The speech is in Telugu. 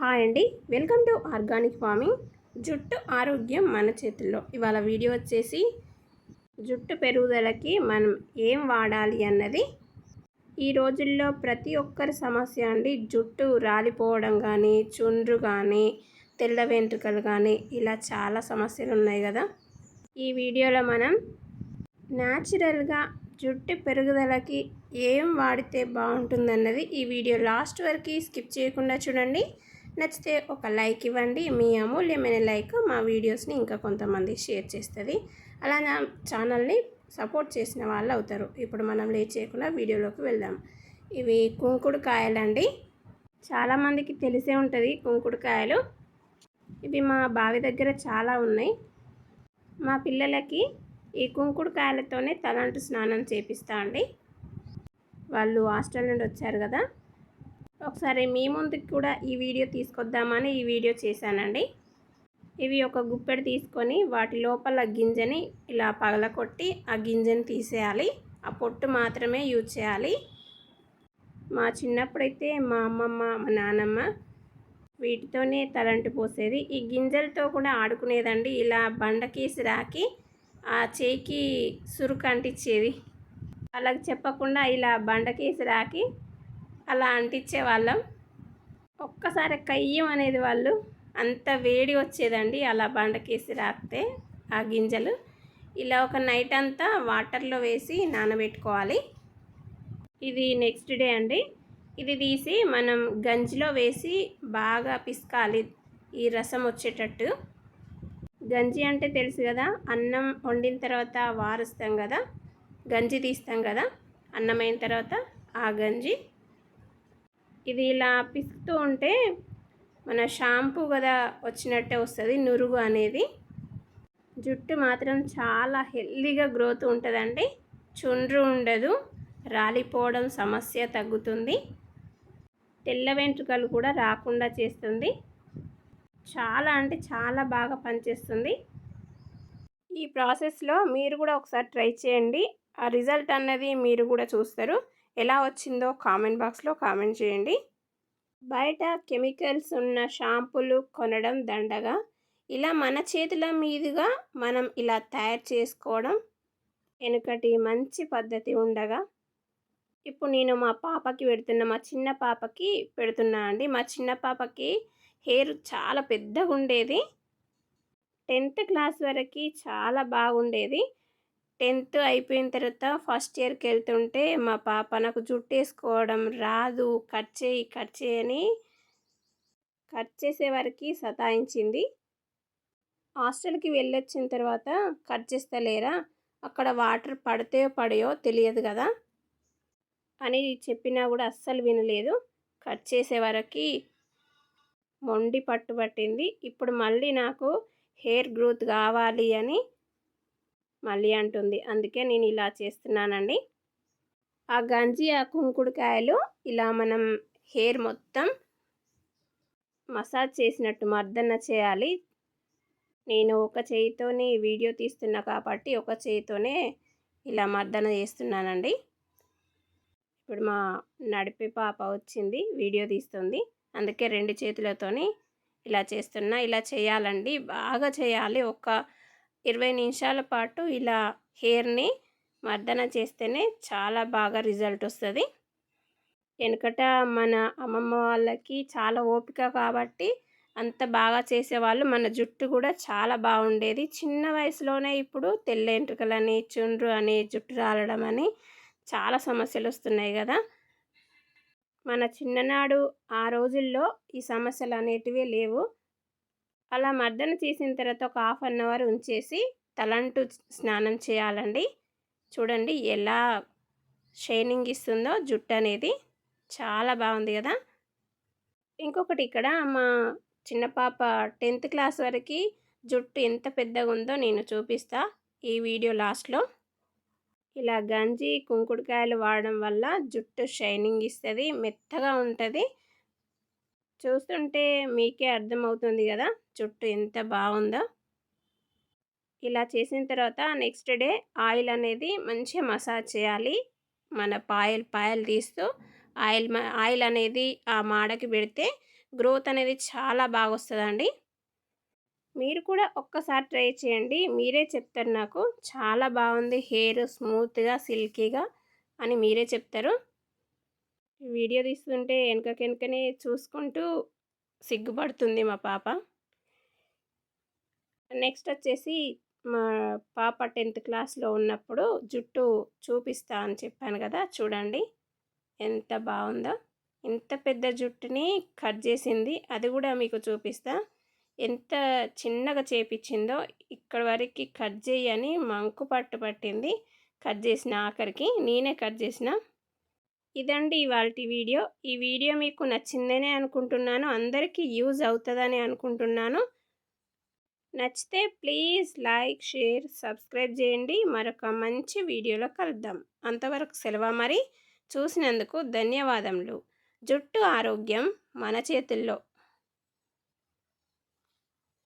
హాయ్ అండి. Welcome to organic farming. జుట్టు ఆరోగ్యం మన చేతుల్లో. ఇవాళ వీడియో వచ్చేసి జుట్టు పెరుగుదలకి మనం ఏం వాడాలి అన్నది. ఈ రోజుల్లో ప్రతి ఒక్కరి సమస్య అండి జుట్టు రాలిపోవడం కానీ చుండ్రు కానీ తెల్ల వెంట్రుకలు కానీ ఇలా చాలా సమస్యలు ఉన్నాయి కదా. ఈ వీడియోలో మనం న్యాచురల్గా జుట్టు పెరుగుదలకి ఏం వాడితే బాగుంటుందన్నది ఈ వీడియో లాస్ట్ వరకు స్కిప్ చేయకుండా చూడండి. నచ్చితే ఒక లైక్ ఇవ్వండి. మీ అమూల్యమైన లైక్ మా వీడియోస్ని ఇంకా కొంతమంది షేర్ చేస్తుంది. అలా నా ఛానల్ని సపోర్ట్ చేసిన వాళ్ళు అవుతారు. ఇప్పుడు మనం లేట్ చేయకుండా వీడియోలోకి వెళ్దాం. ఇవి కుంకుడు కాయలండి చాలామందికి తెలిసే ఉంటుంది కుంకుడు కాయలు ఇవి మా బావి దగ్గర చాలా ఉన్నాయి. మా పిల్లలకి ఈ కుంకుడు కాయలతోనే తలంటు స్నానం చేపిస్తా అండి. వాళ్ళు హాస్టల్ నుండి వచ్చారు కదా. ఒకసారి మీ ముందుకు కూడా ఈ వీడియో తీసుకొద్దామని ఈ వీడియో చేశానండి. ఇవి ఒక గుప్పెడు తీసుకొని వాటి లోపల గింజని ఇలా పగలకొట్టి ఆ గింజని తీసేయాలి. ఆ పొట్టు మాత్రమే యూజ్ చేయాలి. మా చిన్నప్పుడైతే మా అమ్మమ్మ మా నానమ్మ వీటితోనే తలంటి పోసేది. ఈ గింజలతో కూడా ఆడుకునేదండి. ఇలా బండకేసి రాకి ఆ చేయికి సురుకు అంటించేది వాళ్ళకి చెప్పకుండా ఇలా బండకేసి రాకి అలా అంటించే వాళ్ళం. ఒక్కసారి కయ్యం అనేది వాళ్ళు అంత వేడి వచ్చేదండి. అలా బండకేసి రాస్తే ఆ గింజలు. ఇలా ఒక నైట్ అంతా వాటర్లో వేసి నానబెట్టుకోవాలి. ఇది నెక్స్ట్ డే అండి. ఇది తీసి మనం గంజిలో వేసి బాగా పిసకాలి ఈ రసం వచ్చేటట్టు. గంజి అంటే తెలుసు కదా అన్నం వండిన తర్వాత వారుస్తాం కదా గంజి తీస్తాం కదా అన్నం అయిన తర్వాత ఆ గంజి ఇది ఇలా పిసుకుతూ ఉంటే మన షాంపూ కదా వచ్చినట్టే వస్తుంది నురుగు అనేది. జుట్టు మాత్రం చాలా హెల్దీగా గ్రోత్ ఉంటుందండి. చుండ్రు ఉండదు రాలిపోవడం సమస్య తగ్గుతుంది. తెల్ల వెంట్రుకలు కూడా రాకుండా చేస్తుంది. చాలా అంటే చాలా బాగా పనిచేస్తుంది. ఈ ప్రాసెస్లో మీరు కూడా ఒకసారి ట్రై చేయండి. ఆ రిజల్ట్ అన్నది మీరు కూడా చూస్తారు. ఎలా వచ్చిందో కామెంట్ బాక్స్లో కామెంట్ చేయండి. బయట కెమికల్స్ ఉన్న షాంపూలు కొనడం దండగా ఇలా మన చేతుల మీదుగా మనం ఇలా తయారు చేసుకోవడం వెనుకటి మంచి పద్ధతి ఉండగా. ఇప్పుడు నేను మా పాపకి పెడుతున్న మా చిన్న పాపకి పెడుతున్నా అండి. మా చిన్న పాపకి హెయిర్ చాలా పెద్దగా ఉండేది టెన్త్ క్లాస్ వరకు చాలా బాగుండేది. టెన్త్ అయిపోయిన తర్వాత ఫస్ట్ ఇయర్కి వెళ్తుంటే మా పాప నాకు జుట్టు వేసుకోవడం రాదు కట్ చేయి కట్ చేయని కట్ చేసే సతాయించింది. హాస్టల్కి వెళ్ళొచ్చిన తర్వాత కట్ చేస్తలేరా అక్కడ వాటర్ పడితే పడయో తెలియదు కదా అని చెప్పినా కూడా అస్సలు వినలేదు. కట్ చేసే వరకు మొండి పట్టుబట్టింది ఇప్పుడు మళ్ళీ నాకు హెయిర్ గ్రోత్ కావాలి అని మళ్ళీ అంటుంది. అందుకే నేను ఇలా చేస్తున్నానండి. ఆ గంజి ఆ కుంకుడుకాయలు ఇలా మనం హెయిర్ మొత్తం మసాజ్ చేసినట్టు మర్దన చేయాలి. నేను ఒక చేయితోనే వీడియో తీస్తున్నా కాబట్టి ఒక చేయితోనే ఇలా మర్దన చేస్తున్నానండి. ఇప్పుడు మా నడిపే పాప వచ్చింది వీడియో తీస్తుంది. అందుకే రెండు చేతులతోని ఇలా చేస్తున్నా. ఇలా చేయాలండి. బాగా చేయాలి. ఒక ఇరవై నిమిషాల పాటు ఇలా హెయిర్ని మర్దన చేస్తేనే చాలా బాగా రిజల్ట్ వస్తుంది. వెనుకట మన అమ్మమ్మ వాళ్ళకి చాలా ఓపిక కాబట్టి అంత బాగా చేసేవాళ్ళు. మన జుట్టు కూడా చాలా బాగుండేది. చిన్న వయసులోనే ఇప్పుడు తెల్ల ఎంట్రుకలని చుండ్రు అని జుట్టు రాలడం అని చాలా సమస్యలు వస్తున్నాయి కదా. మన చిన్ననాడు ఆ రోజుల్లో ఈ సమస్యలు అనేటివి లేవు. అలా మర్దన తీసిన తర్వాత ఒక హాఫ్ అన్ అవర్ ఉంచేసి తలంటు స్నానం చేయాలండి. చూడండి ఎలా షైనింగ్ ఇస్తుందో జుట్టు అనేది చాలా బాగుంది కదా. ఇంకొకటి ఇక్కడ మా చిన్న పాప టెన్త్ క్లాస్ వరకు జుట్టు ఎంత పెద్దగా ఉందో నేను చూపిస్తా ఈ వీడియో లాస్ట్లో. ఇలా గంజి కుంకుడుకాయలు వాడడం వల్ల జుట్టు షైనింగ్ ఇస్తుంది మెత్తగా ఉంటుంది. చూస్తుంటే మీకే అర్థమవుతుంది కదా? చుట్టూ ఎంత బాగుందో. ఇలా చేసిన తర్వాత నెక్స్ట్ డే ఆయిల్ అనేది మంచిగా మసాజ్ చేయాలి. మన పాయల్ పాయలు తీస్తూ ఆయిల్ ఆయిల్ అనేది ఆ మాడకి పెడితే గ్రోత్ అనేది చాలా బాగా వస్తుందండి. మీరు కూడా ఒక్కసారి ట్రై చేయండి. మీరే చెప్తారు నాకు. చాలా బాగుంది హెయిర్ స్మూత్గా సిల్కీగా అని మీరే చెప్తారు. వీడియో తీస్తుంటే వెనకకెనకనే చూసుకుంటూ సిగ్గుపడుతుంది మా పాప. నెక్స్ట్ వచ్చేసి మా పాప టెన్త్ క్లాస్లో ఉన్నప్పుడు జుట్టు చూపిస్తా అని చెప్పాను కదా చూడండి. ఎంత బాగుందో. ఇంత పెద్ద జుట్టుని కట్ చేసింది. అది కూడా మీకు చూపిస్తా. ఎంత చిన్నగా చేపించిందో ఇక్కడ వరకు కట్ చేయని మంకు పట్టు పట్టింది. కట్ చేసిన ఆఖరికి నేనే కట్ చేసిన. ఇదండి ఇవాళ వీడియో. ఈ వీడియో మీకు నచ్చిందనే అనుకుంటున్నాను. అందరికీ యూజ్ అవుతుందని అనుకుంటున్నాను. నచ్చితే ప్లీజ్ లైక్ షేర్ సబ్స్క్రైబ్ చేయండి. మరొక మంచి వీడియోలో కలుద్దాం. అంతవరకు సెలవు మరి. చూసినందుకు ధన్యవాదములు. జుట్టు ఆరోగ్యం మన చేతుల్లో.